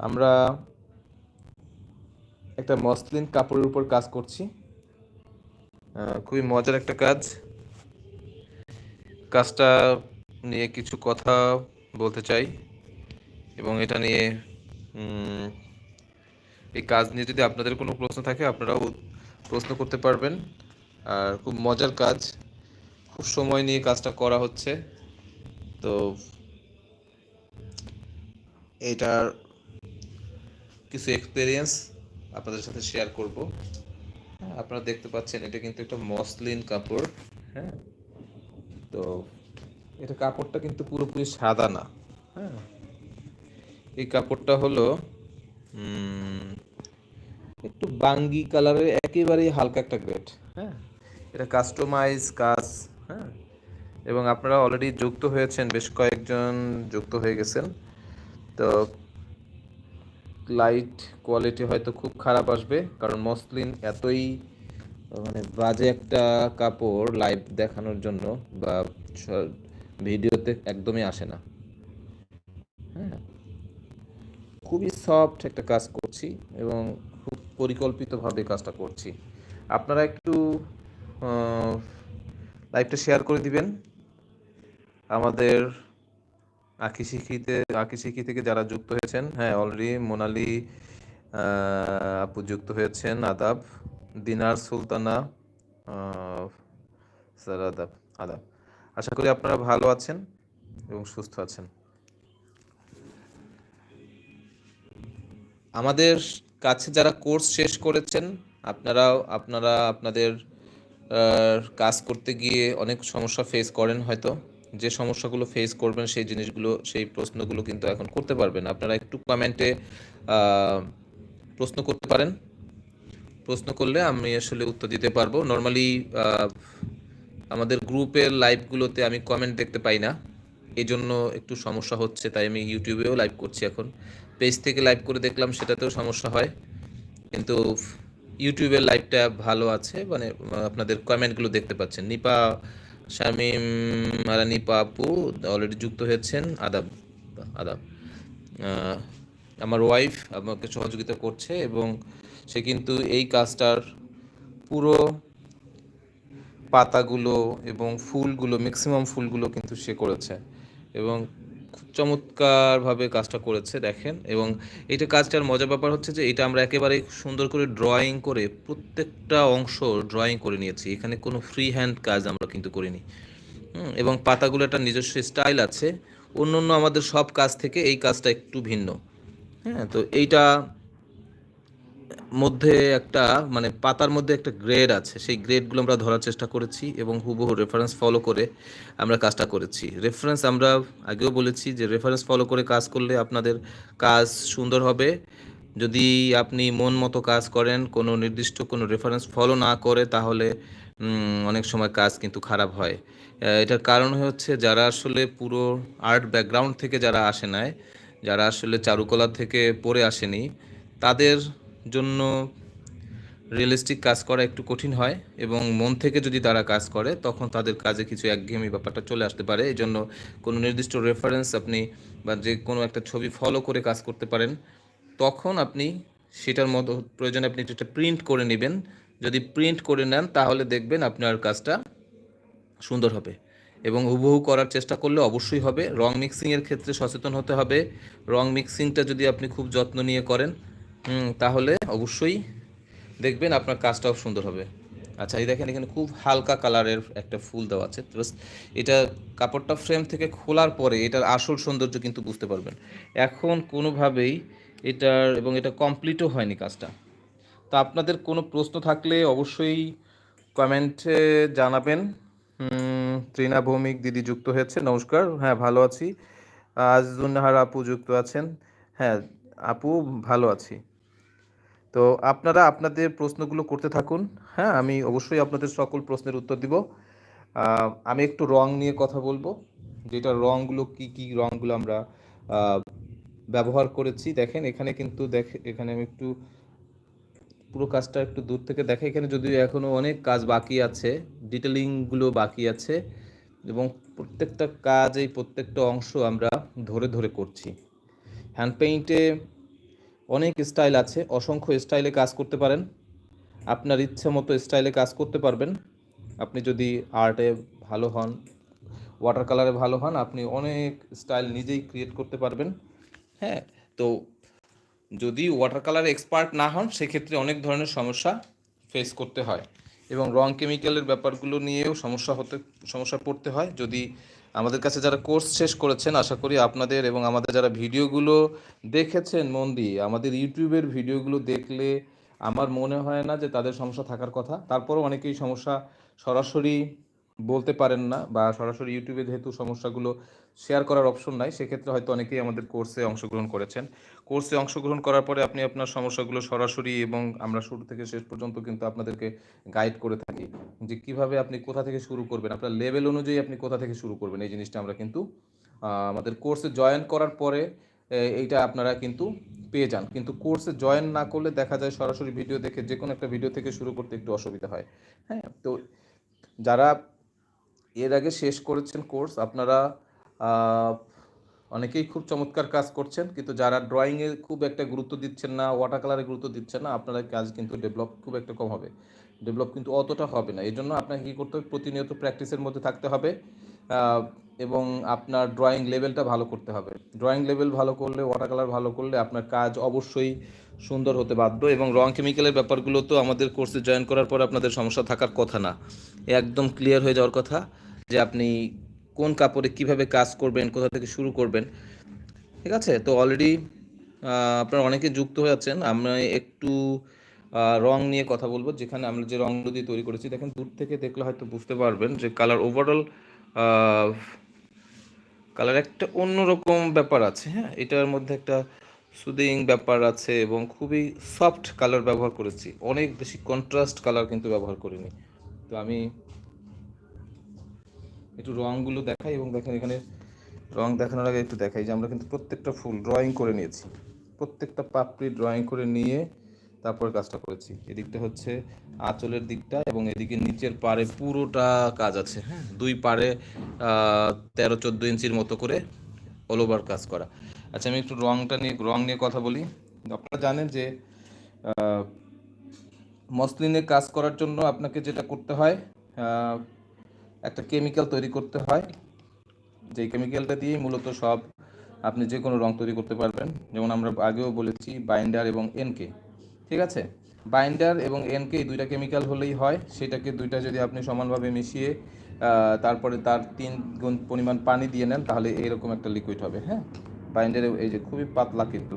আমরা একটা মসলিন কাপড়ের উপর কাজ করছি। খুবই মজার একটা কাজ। কাজটা নিয়ে কিছু কথা বলতে চাই এবং এটা নিয়ে এই কাজ নিয়ে যদি আপনাদের কোনো প্রশ্ন থাকে, আপনারাও প্রশ্ন করতে পারবেন। আর খুব মজার কাজ। খুব সময় নিয়ে কাজটা করা হচ্ছে। তো, এটার কিছু এক্সপিরিয়েন্স আপনাদের সাথে শেয়ার করব। হ্যাঁ, আপনারা দেখতে পাচ্ছেন এটা কিন্তু একটা মসলিন কাপড় হ্যাঁ। তো এটা কাপড়টা কিন্তু পুরোপুরি সাদা না হ্যাঁ। এই কাপড়টা হলো একটু বাঙ্গি কালারের একেবারেই হালকা একটা গ্রেড হ্যাঁ। এটা কাস্টমাইজ কাজ হ্যাঁ। এবং আপনারা অলরেডি যুক্ত হয়েছেন বেশ কয়েকজন যুক্ত হয়ে গেছেন। তো লাইট কোয়ালিটি হয়তো খুব খারাপ আসবে, কারণ মসলিন এতই মানে বাজে একটা কাপড় লাইভ দেখানোর জন্য বা ভিডিওতে একদমই আসে না। হ্যাঁ। খুবই সফট একটা কাজ করছি এবং খুব পরিকল্পিতভাবে কাজটা করছি। আপনারা একটু লাইভটা শেয়ার করে দিবেন। আমাদের আঁকি শিখিতে আঁকি শিখি থেকে যারা যুক্ত হয়েছেন হ্যাঁ অলরেডি মোনালি আপু যুক্ত হয়েছেন, আদাব, দিনার সুলতানা স্যার আদাব আদাব। আশা করি আপনারা ভালো আছেন এবং সুস্থ আছেন। আমাদের কাছে যারা কোর্স শেষ করেছেন, আপনারাও, আপনারা, আপনাদের কাজ করতে গিয়ে অনেক সমস্যা ফেস করেন হয়তো। যে সমস্যাগুলো ফেস করবেন, সেই জিনিসগুলো, সেই প্রশ্নগুলো কিন্তু এখন করতে পারবেন। আপনারা একটু কমেন্টে প্রশ্ন করতে পারেন। প্রশ্ন করলে আমি আসলে উত্তর দিতে পারব। নর্মালি আমাদের গ্রুপের লাইভগুলোতে আমি কমেন্ট দেখতে পাই না। এই জন্য একটু সমস্যা হচ্ছে, তাই আমি ইউটিউবেও লাইভ করছি এখন। পেজ থেকে লাইভ করে দেখলাম, সেটাতেও সমস্যা হয়। কিন্তু ইউটিউবের লাইভটা ভালো আছে মানে আপনাদের কমেন্টগুলো দেখতে পাচ্ছেন। নিপা শামিম মারানি পাপু অলরেডি যুক্ত হয়েছেন, আদাব আদাব। আমার ওয়াইফ আমাকে সহযোগিতা করছে এবং সে কিন্তু এই কাজটার পুরো পাতাগুলো এবং ফুলগুলো ম্যাক্সিমাম ফুলগুলো কিন্তু সে করেছে। এবং চমৎকারভাবে কাজটা করেছে, দেখেন। এবং এইটা কাজটার মজার ব্যাপার হচ্ছে যে এটা আমরা একেবারে সুন্দর করে ড্রয়িং করে প্রত্যেকটা অংশ ড্রয়িং করে নিয়েছি। এখানে কোনো ফ্রি হ্যান্ড কাজ আমরা কিন্তু করিনি। এবং পাতাগুলো একটা নিজস্ব স্টাইল আছে। অন্য অন্য আমাদের সব কাজ থেকে এই কাজটা একটু ভিন্ন। হ্যাঁ তো এইটা মধ্যে একটা মানে পাতার মধ্যে একটা গ্রেড আছে। সেই গ্রেডগুলো আমরা ধরার চেষ্টা করেছি এবং হুবহু রেফারেন্স ফলো করে আমরা কাজটা করেছি। রেফারেন্স আমরা আগেও বলেছি যে রেফারেন্স ফলো করে কাজ করলে আপনাদের কাজ সুন্দর হবে। যদি আপনি মন মতো কাজ করেন, কোনো নির্দিষ্ট কোনো রেফারেন্স ফলো না করে, তাহলে অনেক সময় কাজ কিন্তু খারাপ হয়। এটার কারণ হচ্ছে যারা আসলে পুরো আর্ট ব্যাকগ্রাউন্ড থেকে যারা আসে নাই, যারা আসলে চারুকলা থেকে পড়ে আসেনি, তাদের জন্য রিয়েলিস্টিক কাজ করা একটু কঠিন হয় এবং মন থেকে যদি তারা কাজ করে, তখন তাদের কাজে কিছু একঘেয়েমি ব্যাপারটা চলে আসতে পারে। এই জন্য কোনো নির্দিষ্ট রেফারেন্স আপনি বা যে কোনো একটা ছবি ফলো করে কাজ করতে পারেন, তখন আপনি সেটার মতো প্রয়োজনে আপনি এটা প্রিন্ট করে নেবেন। যদি প্রিন্ট করে নেন, তাহলে দেখবেন আপনার কাজটা সুন্দর হবে এবং হুবহু করার চেষ্টা করলে অবশ্যই হবে। রং মিক্সিংয়ের ক্ষেত্রে সচেতন হতে হবে। রং মিক্সিংটা যদি আপনি খুব যত্ন নিয়ে করেন হুম, তাহলে অবশ্যই দেখবেন আপনার কাজটাও সুন্দর হবে। আচ্ছা এই দেখেন এখানে খুব হালকা কালারের একটা ফুল দেওয়া আছে। Just এটা কাপড়টা ফ্রেম থেকে খোলার পরে এটার আসল সৌন্দর্য কিন্তু বুঝতে পারবেন। এখন কোনোভাবেই এটার এবং এটা কমপ্লিটও হয়নি কাজটা। তো আপনাদের কোনো প্রশ্ন থাকলে অবশ্যই কমেন্টে জানাবেন। ত্রিনা ভৌমিক দিদি যুক্ত হয়েছে নমস্কার। হ্যাঁ ভালো আছি। আজ আজুন্নাহার আপু যুক্ত আছেন। হ্যাঁ আপু ভালো আছি। তো আপনারা আপনাদের প্রশ্নগুলো করতে থাকুন। হ্যাঁ আমি অবশ্যই আপনাদের সকল প্রশ্নের উত্তর দিব। আমি একটু রং নিয়ে কথা বলব। যেটা রংগুলো কি কি রংগুলো আমরা ব্যবহার করেছি, দেখেন এখানে কিন্তু দেখে, এখানে আমি একটু, পুরো কাজটা একটু দূর থেকে দেখে। এখানে যদিও এখনও অনেক কাজ বাকি আছে ডিটেলিংগুলো বাকি আছে, এবং প্রত্যেকটা কাজ, এই প্রত্যেকটা অংশ আমরা ধরে ধরে করছি। হ্যান্ড পেইন্টে অনেক স্টাইল আছে, অসংখ্য স্টাইলে কাজ করতে পারেন। আপনার ইচ্ছে মতো স্টাইলে কাজ করতে পারবেন। আপনি যদি আর্টে ভালো হন, ওয়াটার কালারে ভালো হন, আপনি অনেক স্টাইল নিজেই ক্রিয়েট করতে পারবেন। হ্যাঁ তো যদি ওয়াটার কালারে এক্সপার্ট না হন, সেক্ষেত্রে অনেক ধরনের সমস্যা ফেস করতে হয়। এবং রং কেমিক্যালের ব্যাপারগুলো নিয়েও সমস্যা হতে সমস্যা পড়তে হয়। যদি আমাদের কাছে যারা কোর্স শেষ করেছেন, আশা করি আপনাদের এবং আমাদের যারা ভিডিওগুলো দেখেছেন মন দিয়ে, আমাদের ইউটিউবের ভিডিওগুলো দেখলে আমার মনে হয় না যে তাদের সমস্যা থাকার কথা। তারপরও অনেকেই সমস্যা সরাসরি বলতে পারেন না বা সরাসরি ইউটিউবে যেহেতু সমস্যাগুলো শেয়ার করার অপশন নাই। সেক্ষেত্রে হয়তো অনেকেই আমাদের কোর্সে অংশগ্রহণ করেছেন। কোর্সে অংশগ্রহণ করার পরে আপনি আপনার সমস্যাগুলো সরাসরি এবং আমরা শুরু থেকে শেষ পর্যন্ত কিন্তু আপনাদেরকে গাইড করে থাকি যে কীভাবে আপনি কোথা থেকে শুরু করবেন, আপনার লেভেল অনুযায়ী আপনি কোথা থেকে শুরু করবেন, এই জিনিসটা আমরা কিন্তু আমাদের কোর্সে জয়েন করার পরে এইটা আপনারা কিন্তু পেয়ে যান। কিন্তু কোর্সে জয়েন না করলে দেখা যায় সরাসরি ভিডিও দেখে যে কোনো একটা ভিডিও থেকে শুরু করতে একটু অসুবিধা হয়। হ্যাঁ তো যারা এর আগে শেষ করেছেন কোর্স আপনারা অনেকেই খুব চমৎকার কাজ করছেন, কিন্তু যারা ড্রয়িংয়ে খুব একটা গুরুত্ব দিচ্ছেন না ওয়াটার কালারে গুরুত্ব দিচ্ছেন না আপনার কাজ কিন্তু ডেভেলপ খুব একটা কম হবে। ডেভেলপ কিন্তু অতটা হবে না। এই জন্য আপনাকে কী করতে হবে? প্রতিনিয়ত প্র্যাকটিসের মধ্যে থাকতে হবে এবং আপনার ড্রয়িং লেভেলটা ভালো করতে হবে। ড্রয়িং লেভেল ভালো করলে ওয়াটার কালার ভালো করলে আপনার কাজ অবশ্যই সুন্দর হতে বাধ্য, এবং রং কেমিক্যালের ব্যাপারগুলো তো আমাদের কোর্সে জয়েন করার পর আপনাদের সমস্যা থাকার কথা না। একদম ক্লিয়ার হয়ে যাওয়ার কথা যে আপনি কোন কাপড়ে কীভাবে কাজ করবেন, কোথা থেকে শুরু করবেন, ঠিক আছে? তো অলরেডি আপনারা অনেকে যুক্ত হয়ে আছেন আমরা একটু রং নিয়ে কথা বলব, যেখানে আমরা যে রংগুলো দিয়ে তৈরি করেছি, দেখেন দূর থেকে দেখলে হয়তো বুঝতে পারবেন যে কালার ওভারঅল কালার একটা অন্যরকম ব্যাপার আছে হ্যাঁ? এটার মধ্যে একটা সুদিং ব্যাপার আছে এবং খুবই সফট কালার ব্যবহার করেছি। অনেক বেশি কন্ট্রাস্ট কালার কিন্তু ব্যবহার করিনি। তো আমি একটু রংগুলো দেখাই এবং দেখেন এখানে রং দেখানোর আগে একটু দেখাই যে আমরা কিন্তু প্রত্যেকটা ফুল ড্রয়িং করে নিয়েছি। প্রত্যেকটা পাপড়ি ড্রয়িং করে নিয়ে তারপর কাজটা করেছি। এদিকটা হচ্ছে আঁচলের দিকটা এবং এদিকে নিচের পাড়ে পুরোটা কাজ আছে হ্যাঁ? দুই আহ, তেরো চোদ্দ ইঞ্চির মতো করে অল ওভার কাজ করা। আচ্ছা আমি একটু রংটা নিয়ে রং নিয়ে কথা বলি। আপনারা জানেন যে মসলিনে কাজ করার জন্য আপনাকে যেটা করতে হয় একটা কেমিক্যাল তৈরি করতে হয়। যেই কেমিক্যালটা দিয়েই মূলত সব আপনি যে কোনো রং তৈরি করতে পারবেন। যেমন আমরা আগেও বলেছি বাইন্ডার এবং এনকে ঠিক আছে? বাইন্ডার এবং এনকে এই দুইটা কেমিক্যাল হলেই হয়। সেটাকে দুইটা যদি আপনি সমানভাবে মিশিয়ে তারপরে তার তিন গুণ পরিমাণ পানি দিয়ে নেন, তাহলে এরকম একটা লিকুইড হবে হ্যাঁ? বাইন্ডারে এই যে খুবই পাতলা কিন্তু।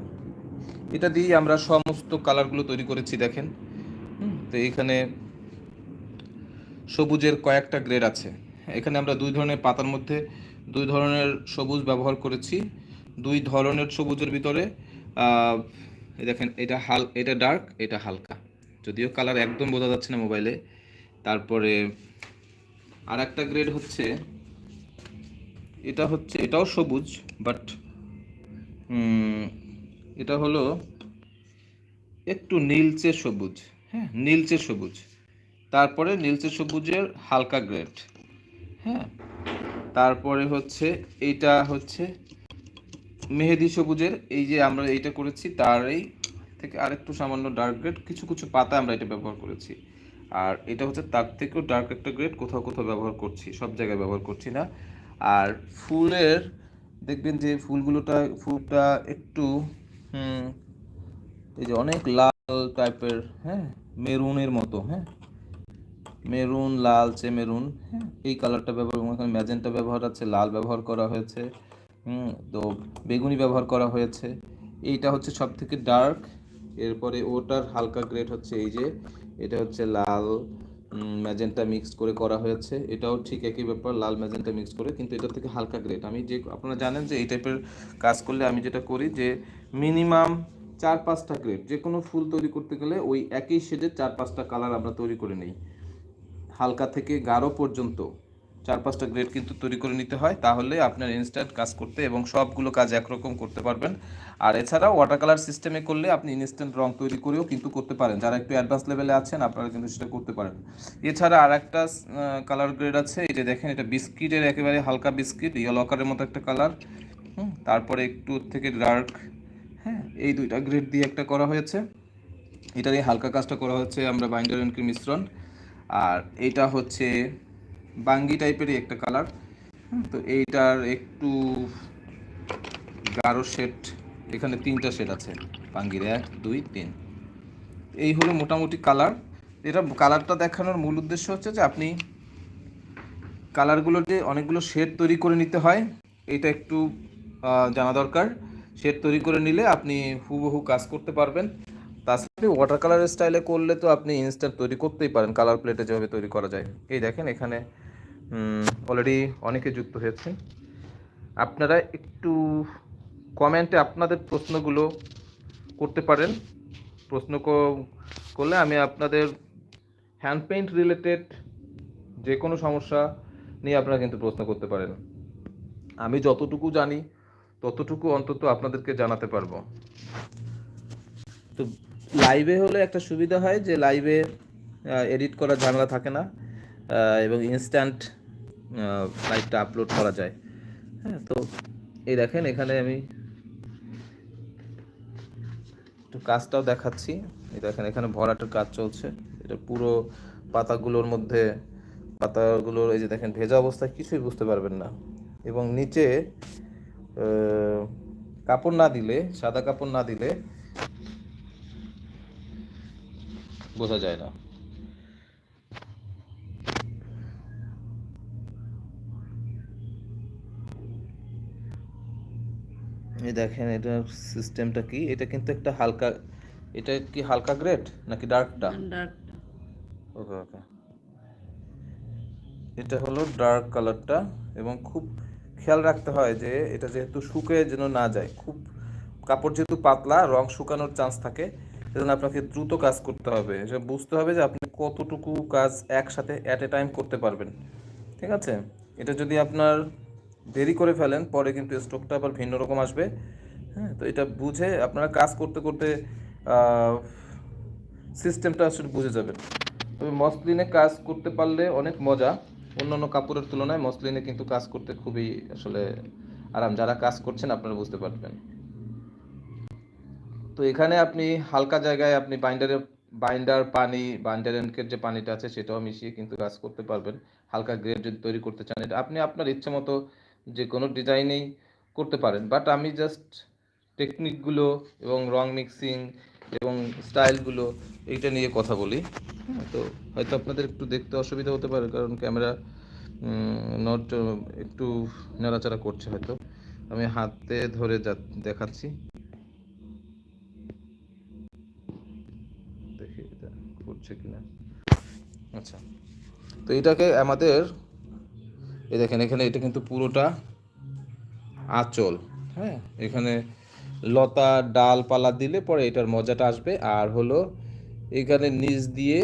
এটা দিয়েই আমরা সমস্ত কালারগুলো তৈরি করেছি, দেখেন। তো এইখানে সবুজের কয়েকটা গ্রেড আছে। এখানে আমরা দুই ধরনের পাতার মধ্যে দুই ধরনের সবুজ ব্যবহার করেছি। দুই ধরনের সবুজের ভিতরে দেখেন, এটা হাল, এটা ডার্ক, এটা হালকা। যদিও কালার একদম বোঝা যাচ্ছে না মোবাইলে। তারপরে আর একটা গ্রেড হচ্ছে, এটা হচ্ছে, এটাও সবুজ, বাট এটা হলো একটু নীলচে সবুজ হ্যাঁ নীলচে সবুজ। তারপরে নীলচে সবুজের হালকা গ্রেড হ্যাঁ? তারপরে হচ্ছে এইটা হচ্ছে মেহেদি সবুজের, এই যে আমরা এইটা করেছি তারই থেকে আরেকটু সামান্য ডার্ক গ্রেড কিছু কিছু পাতা আমরা এটা ব্যবহার করেছি। আর এটা হচ্ছে তার থেকেও ডার্ক একটা গ্রেড কোথাও কোথাও ব্যবহার করছি, সব জায়গায় ব্যবহার করছি না। আর ফুলের, দেখবেন যে ফুলগুলোটা, ফুলটা একটু এই যে অনেক লাল টাইপের হ্যাঁ? মেরুনের মতো হ্যাঁ? মেরুন লালচে মেরুন হ্যাঁ এই কালারটা ব্যবহার এখানে ম্যাজেন্টা ব্যবহার আছে, লাল ব্যবহার করা হয়েছে তো বেগুনি ব্যবহার করা হয়েছে। এইটা হচ্ছে সব থেকে ডার্ক এরপরে ওটার হালকা গ্রেড হচ্ছে এই যে, এটা হচ্ছে লাল ম্যাজেন্টা মিক্স করে করা হয়েছে। এটাও ঠিক একই ব্যাপার, লাল ম্যাজেন্টা মিক্স করে, কিন্তু এটা থেকে হালকা গ্রেড আমি যে, আপনারা জানেন যে এই টাইপের কাজ করলে আমি যেটা করি যে মিনিমাম চার পাঁচটা গ্রেড যে কোনো ফুল তৈরি করতে গেলে ওই একই শেডের চার পাঁচটা কালার আমরা তৈরি করে নিই। হালকা থেকে গাঢ় পর্যন্ত চার পাঁচটা গ্রেড কিন্তু তৈরি করে নিতে হয়, তাহলে আপনার ইনস্ট্যান্ট কাজ করতে এবং সবগুলো কাজ একরকম করতে পারবেন। আর এছাড়াও ওয়াটার কালার সিস্টেমে করলে আপনি ইনস্ট্যান্ট রং তৈরি করেও কিন্তু করতে পারেন। যারা একটু অ্যাডভান্স লেভেলে আছেন, আপনারা কিন্তু সেটা করতে পারেন। এছাড়া আর একটা কালার গ্রেড আছে এটা দেখেন, এটা বিস্কিটের একেবারে হালকা বিস্কিট ইয়েলো আকারের মতো একটা কালার হুম, তারপরে একটু থেকে ডার্ক হ্যাঁ এই দুইটা গ্রেড দিয়ে একটা করা হয়েছে। এটার এই হালকা কাজটা করা হচ্ছে আমরা বাইন্ডার অ্যান্ড মিশ্রণ। আর এইটা হচ্ছে বাঙ্গি টাইপেরই একটা কালার। তো এইটার একটু গাঢ় শেড এখানে তিনটা শেড আছে, বাঙ্গির এক, দুই, তিন। এই হলো মোটামুটি কালার। এটা কালারটা দেখানোর মূল উদ্দেশ্য হচ্ছে যে আপনি কালারগুলো যে অনেকগুলো শেড তৈরি করে নিতে হয়। এটা একটু জানা দরকার। শেড তৈরি করে নিলে আপনি হুবহু কাজ করতে পারবেন। তাছাড়া আপনি ওয়াটার কালারের স্টাইলে করলে তো আপনি ইনস্ট্যান্ট তৈরি করতেই পারেন। কালার প্লেটে যেভাবে তৈরি করা যায়। এই দেখেন এখানে অলরেডি অনেকে যুক্ত হয়েছেন আপনারা একটু কমেন্টে আপনাদের প্রশ্নগুলো করতে পারেন। প্রশ্ন করলে আমি আপনাদের হ্যান্ড পেইন্ট রিলেটেড যে কোনো সমস্যা নিয়ে আপনারা কিন্তু প্রশ্ন করতে পারেন। আমি যতটুকু জানি, ততটুকু অন্তত আপনাদেরকে জানাতে পারব। তো লাইভে হলে একটা সুবিধা হয় যে লাইভে এডিট করার ঝামেলা থাকে না এবং ইনস্ট্যান্ট লাইভটা আপলোড করা যায়। হ্যাঁ তো এই দেখেন, এখানে আমি একটু কাজটাও দেখাচ্ছি। এই দেখেন, এখানে ভরাটের কাজ চলছে। এটা পুরো পাতাগুলোর মধ্যে, পাতাগুলোর, এই যে দেখেন, ভেজা অবস্থায় কিছুই বুঝতে পারবেন না। এবং নিচে কাপড় না দিলে, সাদা কাপড় না দিলে বোঝা যায় না। এই দেখেন এটা সিস্টেমটা কি? এটা কিন্তু একটা হালকা এটা কি হালকা গ্রেড নাকি ডার্কটা ডার্কটা ওকে ওকে এটা হলো ডার্ক কালারটা এবং খুব খেয়াল রাখতে হয় যে এটা যেহেতু শুকিয়ে যেন না যায়। খুব কাপড় যেহেতু পাতলা রং শুকানোর চান্স থাকে। সেজন্য আপনাকে দ্রুত কাজ করতে হবে। যে বুঝতে হবে যে আপনি কতটুকু কাজ একসাথে অ্যাট এ টাইম করতে পারবেন। ঠিক আছে? এটা যদি আপনার দেরি করে ফেলেন, পরে কিন্তু স্ট্রোকটা আবার ভিন্ন রকম আসবে। হ্যাঁ তো এটা বুঝে আপনারা কাজ করতে করতে সিস্টেমটা আসলে বুঝে যাবেন। তবে মসলিনে কাজ করতে পারলে অনেক মজা। অন্যান্য কাপড়ের তুলনায় মসলিনে কিন্তু কাজ করতে খুবই আসলে আরাম। যারা কাজ করছেন আপনারা বুঝতে পারবেন। তো এখানে আপনি হালকা জায়গায় আপনি বাইন্ডারে বাইন্ডার পানি বাইন্ডার এনকের যে পানিটা আছে সেটাও মিশিয়ে কিন্তু কাজ করতে পারবেন। হালকা গ্রেড যদি তৈরি করতে চান। এটা আপনি আপনার ইচ্ছে মতো যে কোনো ডিজাইনেই করতে পারেন। বাট আমি জাস্ট টেকনিকগুলো এবং রং মিক্সিং এবং স্টাইলগুলো এইটা নিয়ে কথা বলি। হ্যাঁ, তো হয়তো আপনাদের একটু দেখতে অসুবিধা হতে পারে কারণ ক্যামেরা নট একটু নাড়াচাড়া করছে হয়তো। আমি হাতে ধরে দেখাচ্ছি। করছে কিনা। আচ্ছা। তো এটাকে আমাদের, এই দেখেন, এখানে এটা কিন্তু পুরোটা আঁচল হ্যাঁ? এখানে লতা, ডালপালা দিলে পরে এটার মজাটা আসবে। আর হলো এখানে নিচ দিয়ে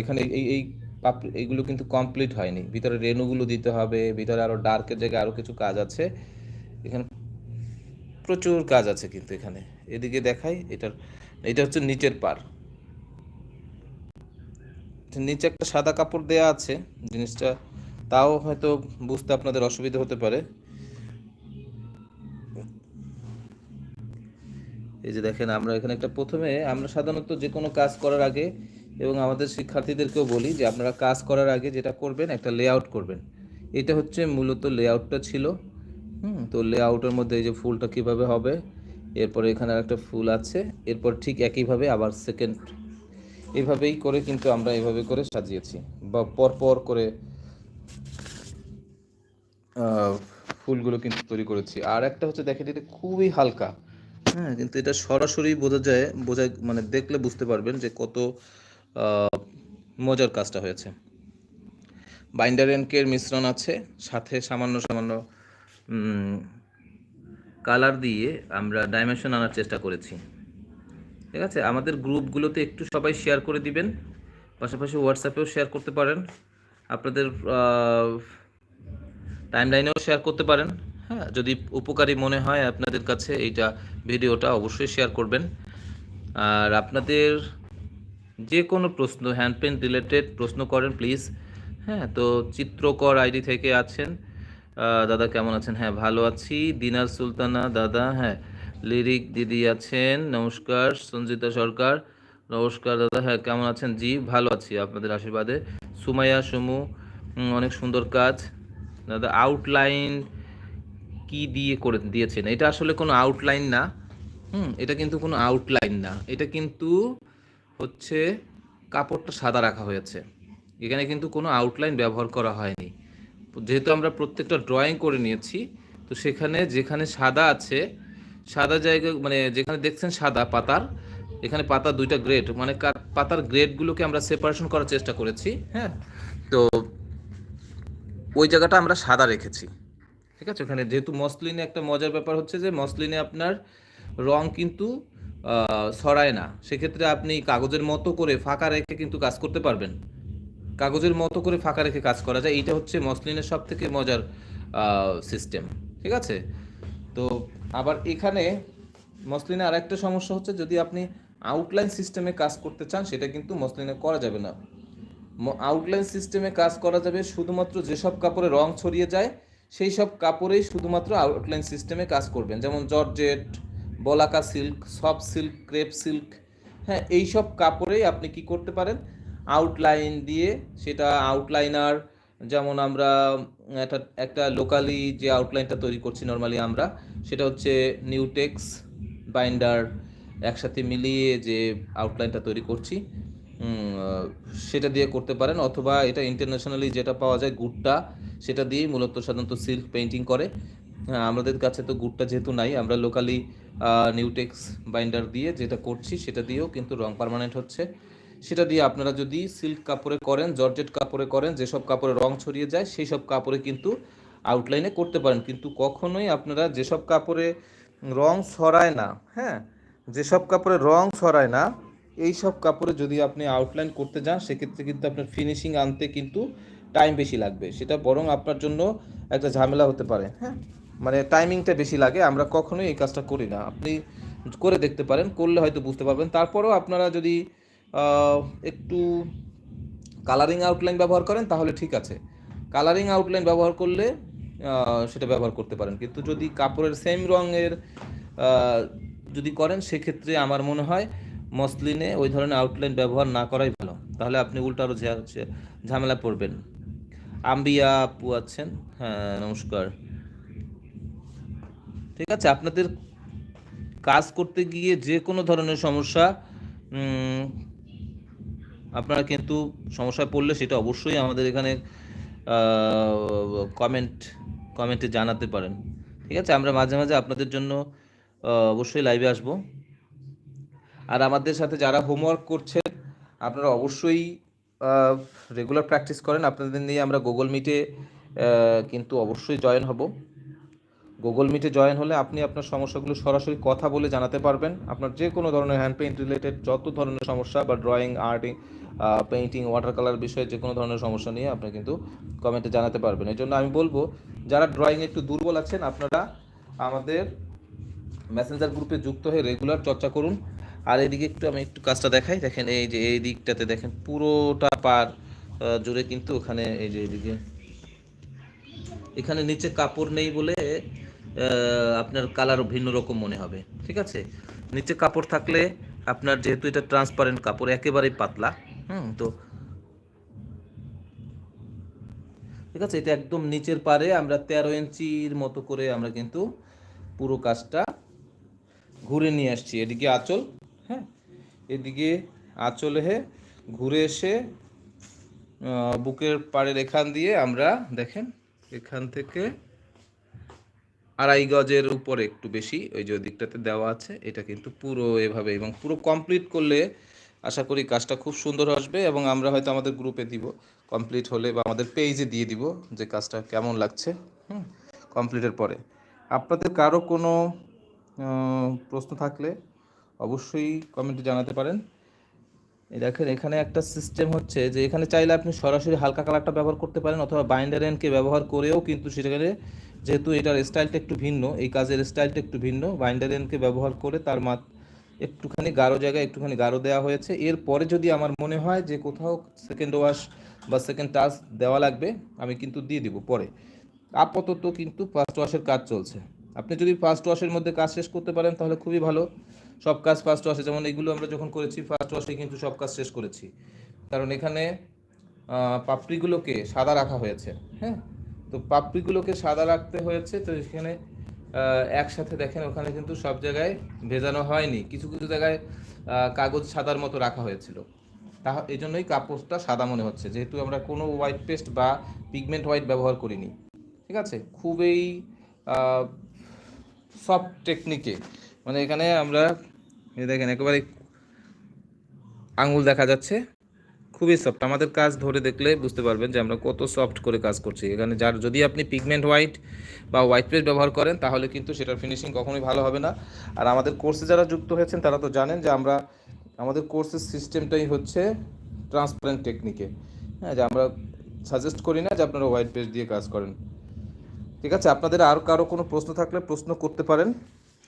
এখানে এই এই এইগুলো কিন্তু কমপ্লিট হয়নি। ভিতরে রেণুগুলো দিতে হবে, ভিতরে আরও ডার্কের জায়গায় আরও কিছু কাজ আছে। এখানে প্রচুর কাজ আছে কিন্তু এখানে। এদিকে দেখাই, এটার, এটা হচ্ছে নিচের পার তো নিচে একটা সাদা কাপড় দেয়া আছে জিনিসটা, তাও হয়তো বুঝতে আপনাদের অসুবিধা হতে পারে। এই যে দেখেন, আমরা এখানে একটা প্রথমে, আমরা সাধারণত যে কোনো কাজ করার আগে এবং আমাদের শিক্ষার্থীদেরকেও বলি যে আপনারা কাজ করার আগে যেটা করবেন, একটা লেআউট করবেন। এটা হচ্ছে মূলত লেআউটটা ছিল। হুম, তো লেআউটের মধ্যে এই যে ফুলটা কীভাবে হবে, এরপরে এখানে একটা ফুল আছে, এরপর ঠিক একইভাবে আবার সেকেন্ড এইভাবেই করে কিন্তু আমরা এভাবে করে সাজিয়েছি বা পর পর করে ফুলগুলো কিন্তু তৈরি করেছি। আর একটা হচ্ছে দেখেন, এটা খুবই হালকা। হ্যাঁ কিন্তু এটা সরাসরি বোঝা যায় বোঝা মানে দেখলে বুঝতে পারবেন যে কত মজার কাজটা হয়েছে। বাইন্ডার এনকের মিশ্রণ আছে, সাথে সামান্য সামান্য কালার দিয়ে আমরা ডাইমেনশন আনার চেষ্টা করেছি। ঠিক আছে? আমাদের গ্রুপগুলোতে একটু সবাই শেয়ার করে দিবেন। পাশাপাশি হোয়াটসঅ্যাপেও শেয়ার করতে পারেন। আপনাদের টাইমলাইনেও শেয়ার করতে পারেন। হ্যাঁ যদি উপকারী মনে হয় আপনাদের কাছে এইটা ভিডিওটা অবশ্যই শেয়ার করবেন। আর আপনাদের যে কোনো প্রশ্ন হ্যান্ড পেন রিলেটেড প্রশ্ন করেন প্লিজ হ্যাঁ তো চিত্রকর আইডি থেকে আছেন। দাদা কেমন আছেন? হ্যাঁ ভালো আছি। দিনার সুলতানা, দাদা হ্যাঁ। লিরিক দিদি আছেন, নমস্কার, সঞ্জিতা সরকার। নমস্কার দাদা হ্যাঁ কেমন আছেন? জি, ভালো আছি আপনাদের আশীর্বাদে। সুমাইয়া, সুমু অনেক সুন্দর কাজ। দাদা আউটলাইন কি দিয়ে করে, দিয়েছেন? এটা আসলে কোনো আউটলাইন না। হুম, এটা কিন্তু কোনো আউটলাইন না। এটা কিন্তু হচ্ছে কাপড়টা সাদা রাখা হয়েছে। এখানে কিন্তু কোনো আউটলাইন ব্যবহার করা হয়নি। যেহেতু আমরা প্রত্যেকটা ড্রয়িং করে নিয়েছি, তো সেখানে যেখানে সাদা আছে সাদা জায়গা মানে যেখানে দেখছেন সাদা পাতার, এখানে পাতা দুইটা গ্রেড মানে পাতার গ্রেডগুলোকে আমরা সেপারেশন করার চেষ্টা করেছি। হ্যাঁ? তো ওই জায়গাটা আমরা সাদা রেখেছি। ঠিক আছে? ওখানে যেহেতু মসলিনে একটা মজার ব্যাপার হচ্ছে যে, মসলিনে আপনার রং কিন্তু ছড়ায় না। সেক্ষেত্রে আপনি কাগজের মতো করে ফাঁকা রেখে কিন্তু কাজ করতে পারবেন। কাগজের মতো করে ফাঁকা রেখে কাজ করা যায়। এইটা হচ্ছে মসলিনের সব থেকে মজার সিস্টেম ঠিক আছে? তো আবার এখানে মসলিনে আরেকটা সমস্যা হচ্ছে যদি আপনি আউটলাইন সিস্টেমে কাজ করতে চান, সেটা কিন্তু মসলিনে করা যাবে না। আউটলাইন সিস্টেমে কাজ করা যাবে শুধুমাত্র যেসব কাপড়ে রং ছড়িয়ে যায়, সেই সব কাপড়েই শুধুমাত্র আউটলাইন সিস্টেমে কাজ করবেন। যেমন georgette, Balaka silk soft silk crepe silk হ্যাঁ এই সব কাপড়েই আপনি কি করতে পারেন? আউটলাইন দিয়ে সেটা আউটলাইনার যেমন আমরা একটা একটা লোকালি যে আউটলাইনটা তৈরি করছি নর্মালি আমরা, সেটা হচ্ছে নিউটেক্স বাইন্ডার একসাথে মিলিয়ে যে আউটলাইনটা তৈরি করছি। সেটা দিয়ে করতে পারেন অথবা এটা ইন্টারন্যাশনালি যেটা পাওয়া যায় গুড়টা সেটা দিয়েই মূলত সাধারণত সিল্ক পেন্টিং করে। হ্যাঁ আমাদের কাছে তো গুড়টা যেহেতু নাই, আমরা লোকালি নিউটেক্স বাইন্ডার দিয়ে যেটা করছি, সেটা দিয়েও কিন্তু রং পার্মানেন্ট হচ্ছে। সেটা দিয়ে আপনারা যদি সিল্ক কাপড়ে করেন, জর্জেট কাপড়ে করেন, যেসব কাপড়ে রং ছড়িয়ে যায় সেই সব কাপড়ে কিন্তু আউটলাইনে করতে পারেন। কিন্তু কখনোই আপনারা যেসব কাপড়ে রং ছড়ায় না হ্যাঁ যেসব কাপড়ে রং ছড়ায় না এই সব কাপড়ে যদি আপনি আউটলাইন করতে যান, সেক্ষেত্রে কিন্তু আপনার ফিনিশিং আনতে কিন্তু টাইম বেশি লাগবে। সেটা বরং আপনার জন্য একটা ঝামেলা হতে পারে হ্যাঁ মানে টাইমিংটা বেশি লাগে। আমরা কখনোই এই কাজটা করি না। আপনি করে দেখতে পারেন, করলে হয়তো বুঝতে পারবেন। তারপরেও আপনারা যদি একটু কালারিং আউটলাইন ব্যবহার করেন তাহলে ঠিক আছে। কালারিং আউটলাইন ব্যবহার করলে সেটা ব্যবহার করতে পারেন। কিন্তু যদি কাপড়ের সেম রঙের যদি করেন, সেক্ষেত্রে আমার মনে হয় মসলিনে ওই ধরনের আউটলাইন ব্যবহার না করাই ভালো। তাহলে আপনি উল্টো আরও ঝামেলা পড়বেন। আম্বিয়া আপু আছেন। হ্যাঁ নমস্কার। ঠিক আছে, আপনাদের কাজ করতে গিয়ে যে কোনো ধরনের সমস্যা আপনারা কিন্তু সমস্যায় পড়লে সেটা অবশ্যই আমাদের এখানে কমেন্ট কমেন্টে জানাতে পারেন। ঠিক আছে? আমরা মাঝে মাঝে আপনাদের জন্য অবশ্যই লাইভে আসব। আর আমাদের সাথে যারা হোমওয়ার্ক করছেন, আপনারা অবশ্যই রেগুলার প্র্যাকটিস করেন। আপনাদের নিয়ে আমরা গুগল মিটে কিন্তু অবশ্যই জয়েন হব। গুগল মিটে জয়েন হলে আপনি আপনার সমস্যাগুলো সরাসরি কথা বলে জানাতে পারবেন। আপনার যে কোনো ধরনের হ্যান্ড পেইন্ট রিলেটেড যত ধরনের সমস্যা বা drawing arting painting water colour বিষয়ে যে কোনো ধরনের সমস্যা নিয়ে আপনি কিন্তু কমেন্টে জানাতে পারবেন। এই জন্য আমি বলব, যারা ড্রয়িং একটু দুর্বল আছেন, আপনারা আমাদের মেসেঞ্জার গ্রুপে যুক্ত হয়ে রেগুলার চর্চা করুন। আর এদিকে একটু আমি একটু কাজটা দেখাই। দেখেন এই যে এই দিকটাতে দেখেন পুরোটা পার জুড়ে কিন্তু ওখানে এই যে এদিকে, এখানে নিচে কাপড় নেই বলে আপনার কালার ভিন্ন রকম মনে হবে, ঠিক আছে? নিচে কাপড় থাকলে আপনার যেহেতু এটা ট্রান্সপারেন্ট কাপড়, একেবারেই পাতলা, হুম, তো ঠিক আছে, এটা একদম নিচের পারে আমরা তেরো ইঞ্চির মতো করে আমরা কিন্তু পুরো কাজটা ঘুরে নিয়ে আসছি। এদিকে আঁচল হ্যাঁ এদিকে আঁচলে হে ঘুরে এসে বুকের পাড়ের এখান দিয়ে আমরা দেখেন, এখান থেকে আড়াই গজের উপরে একটু বেশি, ওই যে দিকটাতে দেওয়া আছে, এটা কিন্তু পুরো এভাবে এবং পুরো কমপ্লিট করলে আশা করি কাজটা খুব সুন্দর আসবে এবং আমরা হয়তো আমাদের গ্রুপে দিব। কমপ্লিট হলে বা আমাদের পেজে দিয়ে দিব যে কাজটা কেমন লাগছে, হুম কমপ্লিটের পরে। আপনাদের কারও কোনো প্রশ্ন থাকলে অবশ্যই কমেন্টে জানাতে পারেন। দেখেন, এখানে একটা সিস্টেম হচ্ছে যে এখানে চাইলে আপনি সরাসরি হালকা কালারটা ব্যবহার করতে পারেন অথবা বাইন্ডার এনকে ব্যবহার করেও কিন্তু সেখানে যেহেতু এটার স্টাইলটা একটু ভিন্ন, এই কাজের স্টাইলটা একটু ভিন্ন বাইন্ডার এনকে ব্যবহার করে তার মাত একটুখানি গাঢ় জায়গায় একটুখানি গাঢ় দেওয়া হয়েছে। এরপরে যদি আমার মনে হয় যে কোথাও সেকেন্ড ওয়াশ বা সেকেন্ড টাচ দেওয়া লাগবে, আমি কিন্তু দিয়ে দিব পরে। আপাতত কিন্তু ফার্স্ট ওয়াশের কাজ চলছে। আপনি যদি ফার্স্ট ওয়াশের মধ্যে কাজ শেষ করতে পারেন তাহলে খুবই ভালো। সব কাজ ফার্স্ট ওয়াশে যেমন এগুলো আমরা যখন করেছি ফার্স্ট ওয়াশে কিন্তু সব কাজ শেষ করেছি। কারণ এখানে পাপড়িগুলোকে সাদা রাখা হয়েছে হ্যাঁ? তো পাপড়িগুলোকে সাদা রাখতে হয়েছে, তো এখানে একসাথে দেখেন, ওখানে কিন্তু সব জায়গায় ভেজানো হয়নি। কিছু কিছু জায়গায় কাগজ সাদার মতো রাখা হয়েছিল। তা এই জন্যই কাপড়টা সাদা মনে হচ্ছে। যেহেতু আমরা কোনো হোয়াইট পেস্ট বা পিগমেন্ট হোয়াইট ব্যবহার করিনি। ঠিক আছে? খুবই সফট টেকনিকে মানে এখানে আমরা দেখেন একেবারে আঙুল দেখা যাচ্ছে। খুবই সফট আমাদের কাজ ধরে দেখলে বুঝতে পারবেন যে আমরা কত সফট করে কাজ করছি। এখানে যার যদি আপনি পিগমেন্ট হোয়াইট বা হোয়াইট পেস্ট ব্যবহার করেন, তাহলে কিন্তু সেটার ফিনিশিং কখনোই ভালো হবে না। আর আমাদের কোর্সে যারা যুক্ত হয়েছেন, তারা তো জানেন যে আমরা, আমাদের কোর্সের সিস্টেমটাই হচ্ছে ট্রান্সপারেন্ট টেকনিকে হ্যাঁ যে আমরা সাজেস্ট করি না যে আপনারা হোয়াইট পেস্ট দিয়ে কাজ করেন। ঠিক আছে? আপনাদের আর কারও কোনো প্রশ্ন থাকলে প্রশ্ন করতে পারেন।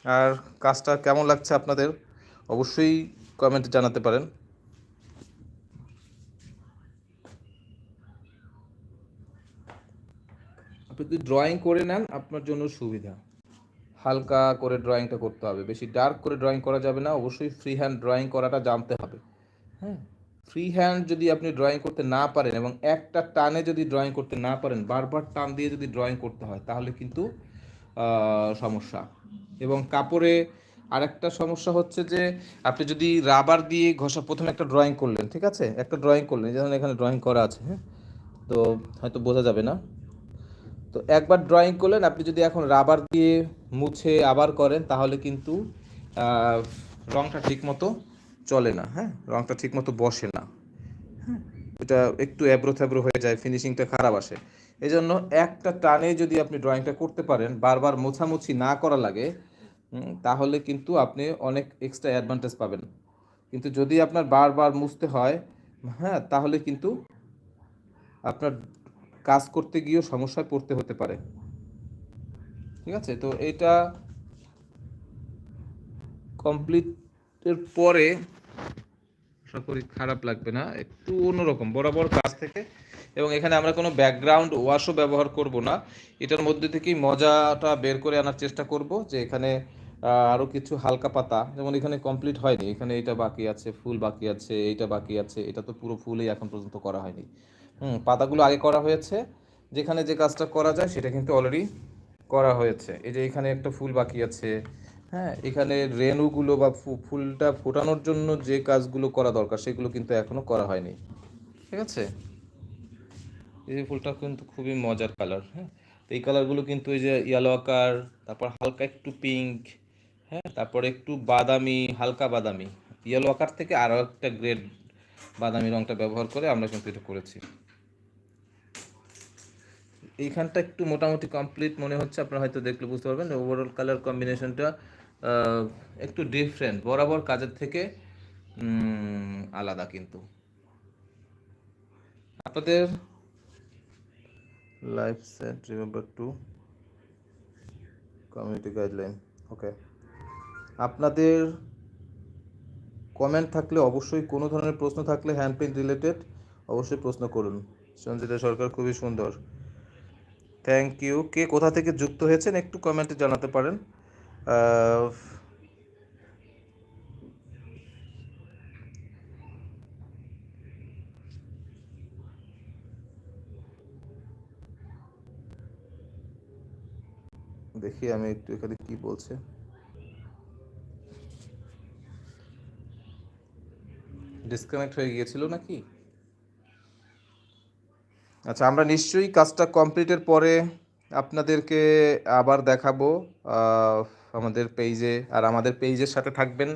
আর কাজটা কেমন লাগছে আপনাদের? অবশ্যই কমেন্টে জানাতে পারেন। আপনি যদি ড্রয়িং করে নেন, আপনার জন্য সুবিধা। হালকা করে ড্রয়িংটা করতে হবে। বেশি ডার্ক করে ড্রয়িং করা যাবে না। অবশ্যই ফ্রি হ্যান্ড ড্রয়িং করাটা জানতে হবে। হ্যাঁ? ফ্রি হ্যান্ড যদি আপনি ড্রয়িং করতে না পারেন এবং একটা টানে যদি ড্রয়িং করতে না পারেন, বারবার টান দিয়ে যদি ড্রয়িং করতে হয়, তাহলে কিন্তু সমস্যা। এবং কাপড়ে আরেকটা সমস্যা হচ্ছে যে আপনি যদি রাবার দিয়ে ঘষা, প্রথমে একটা ড্রয়িং করলেন, ঠিক আছে? একটা ড্রয়িং করলেন, যেমন এখানে ড্রয়িং করা আছে হ্যাঁ? তো হয়তো বোঝা যাবে না। তো একবার ড্রয়িং করলেন, আপনি যদি এখন রাবার দিয়ে মুছে আবার করেন, তাহলে কিন্তু রংটা ঠিকমতো চলে না হ্যাঁ? রংটা ঠিকমতো বসে না। এটা একটু এবড়ো থ্যাব্রো হয়ে যায় ফিনিশিংটা খারাপ আসে। এই জন্য একটা টানে যদি আপনি ড্রয়িংটা করতে পারেন, বারবার মোছামুছি না করা লাগে তাহলে কিন্তু আপনি অনেক এক্সট্রা অ্যাডভান্টেজ পাবেন। কিন্তু যদি আপনার বারবার মুছতে হয় হ্যাঁ তাহলে কিন্তু আপনার কাজ করতে গিয়েও সমস্যায় পড়তে হতে পারে। ঠিক আছে? তো এটা কমপ্লিটের পরে আশা করি খারাপ লাগবে না একটু অন্যরকম বরাবর কাজ থেকে। এবং এখানে আমরা কোনো ব্যাকগ্রাউন্ড ওয়াশও ব্যবহার করব না। এটার মধ্যে থেকেই মজাটা বের করে আনার চেষ্টা করব যে এখানে আহ, আরও কিছু হালকা পাতা যেমন এখানে কমপ্লিট হয়নি। এখানে এটা বাকি আছে ফুল বাকি আছে এইটা বাকি আছে এটা তো পুরো ফুলই এখন পর্যন্ত করা হয়নি। হুম পাতাগুলো আগে করা হয়েছে। যেখানে যে কাজটা করা যায় সেটা কিন্তু অলরেডি করা হয়েছে। এই যে এখানে একটা ফুল বাকি আছে হ্যাঁ এখানে রেণুগুলো বা ফুলটা ফোটানোর জন্য যে কাজগুলো করা দরকার, সেগুলো কিন্তু এখনও করা হয়নি। ঠিক আছে? এই ফুলটা কিন্তু খুবই মজার কালার হ্যাঁ? তো এই কালারগুলো কিন্তু এই যে ইয়েলো আকার, তারপর হালকা একটু পিঙ্ক হ্যাঁ? তারপর একটু বাদামি, হালকা বাদামি। ইয়েলো আকার থেকে আরও একটা গ্রেড বাদামি রংটা ব্যবহার করে আমরা কিন্তু এটা করেছি। এইখানটা একটু মোটামুটি কমপ্লিট মনে হচ্ছে, আপনারা হয়তো দেখলে বুঝতে পারবেন। ওভারঅল কালার কম্বিনেশনটা একটু ডিফারেন্ট বরাবর কাজের থেকে আলাদা কিন্তু। আপনাদের life set remember to community guideline okay আপনাদের কমেন্ট থাকলে অবশ্যই, কোনো ধরনের প্রশ্ন থাকলে হ্যান্ড পেইন্ট রিলেটেড অবশ্যই প্রশ্ন করুন। সঞ্জিতা সরকার খুবই সুন্দর। থ্যাংক ইউ কে কোথা থেকে যুক্ত হয়েছেন একটু কমেন্টে জানাতে পারেন। দেখি আমি একটু এখানে কি বলছে। ডিসকানেক্ট হয়ে গিয়েছিল নাকি? আচ্ছা আমরা নিশ্চয়ই কাজটা কমপ্লিটের পরে আপনাদেরকে আবার দেখাবো আমাদের পেজে, আর আমাদের পেজের সাথে থাকবেন।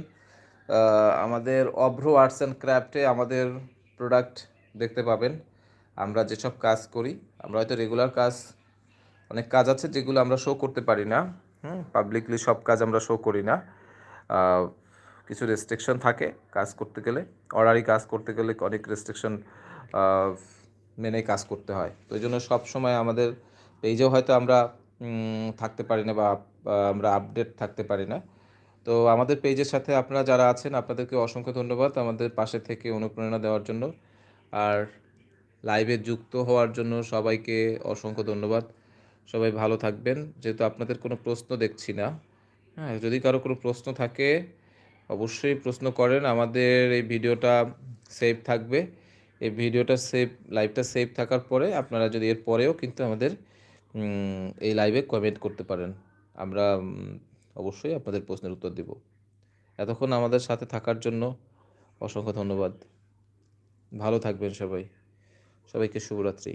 আমাদের অভ্র আর্টস অ্যান্ড ক্রাফটে আমাদের প্রোডাক্ট দেখতে পাবেন। আমরা যেসব কাজ করি, আমরা হয়তো রেগুলার কাজ, অনেক কাজ আছে যেগুলো আমরা শো করতে পারি না। হুম পাবলিকলি সব কাজ আমরা শো করি না। কিছু রেস্ট্রিকশন থাকে কাজ করতে গেলে অর্ডারি কাজ করতে গেলে অনেক রেস্ট্রিকশন মেনে কাজ করতে হয়। তো এই জন্য সবসময় আমাদের পেজেও হয়তো আমরা থাকতে পারি না বা বা আমরা আপডেট থাকতে পারি না। তো আমাদের পেজের সাথে আপনারা যারা আছেন, আপনাদেরকে অসংখ্য ধন্যবাদ আমাদের পাশে থেকে অনুপ্রেরণা দেওয়ার জন্য। আর লাইভে যুক্ত হওয়ার জন্য সবাইকে অসংখ্য ধন্যবাদ। সবাই ভালো থাকবেন। যেহেতু আপনাদের কোনো প্রশ্ন দেখছি না হ্যাঁ যদি কারও কোনো প্রশ্ন থাকে, অবশ্যই প্রশ্ন করেন। আমাদের এই ভিডিওটা সেভ থাকবে। এই ভিডিওটা সেভ লাইভটা সেভ থাকার পরে আপনারা যদি এর পরেও কিন্তু আমাদের এই লাইভে কমেন্ট করতে পারেন। আমরা অবশ্যই আপনাদের প্রশ্নের উত্তর দেব। এতক্ষণ আমাদের সাথে থাকার জন্য অসংখ্য ধন্যবাদ। ভালো থাকবেন সবাই। সবাইকে শুভরাত্রি।